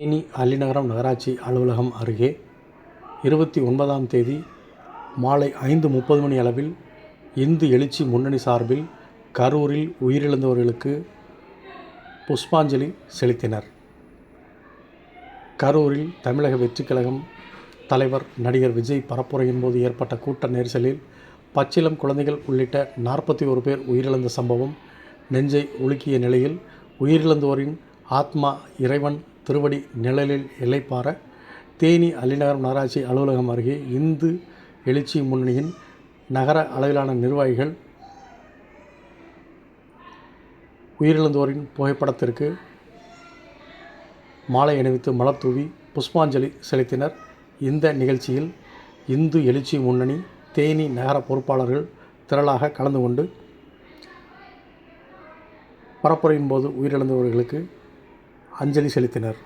தேனி அல்லிநகரம் நகராட்சி அலுவலகம் அருகே இருபத்தி ஒன்பதாம் தேதி மாலை ஐந்து முப்பது மணி அளவில் இந்து எழுச்சி முன்னணி சார்பில் கரூரில் உயிரிழந்தவர்களுக்கு புஷ்பாஞ்சலி செலுத்தினர். கரூரில் தமிழக வெற்றிக் கழகம் தலைவர் நடிகர் விஜய் பரப்புரையின் போது ஏற்பட்ட கூட்ட நெரிசலில் பச்சிளம் குழந்தைகள் உள்ளிட்ட நாற்பத்தி ஒரு பேர் உயிரிழந்த சம்பவம் நெஞ்சை உலுக்கிய நிலையில் உயிரிழந்தோரின் ஆத்மா இறைவன் திருவடி நிழலில் இளைப்பாற தேனி அல்லிநகரம் நகராட்சி அலுவலகம் அருகே இந்து எழுச்சி முன்னணியின் நகர அளவிலான நிர்வாகிகள் உயிரிழந்தோரின் புகைப்படத்திற்கு மாலை அணிவித்து மலர் தூவி புஷ்பாஞ்சலி செலுத்தினர். இந்த நிகழ்ச்சியில் இந்து எழுச்சி முன்னணி தேனி நகர பொறுப்பாளர்கள் திரளாக கலந்து கொண்டு பரப்புரையின் போது உயிரிழந்தவர்களுக்கு அஞ்சலி செலுத்தினர்.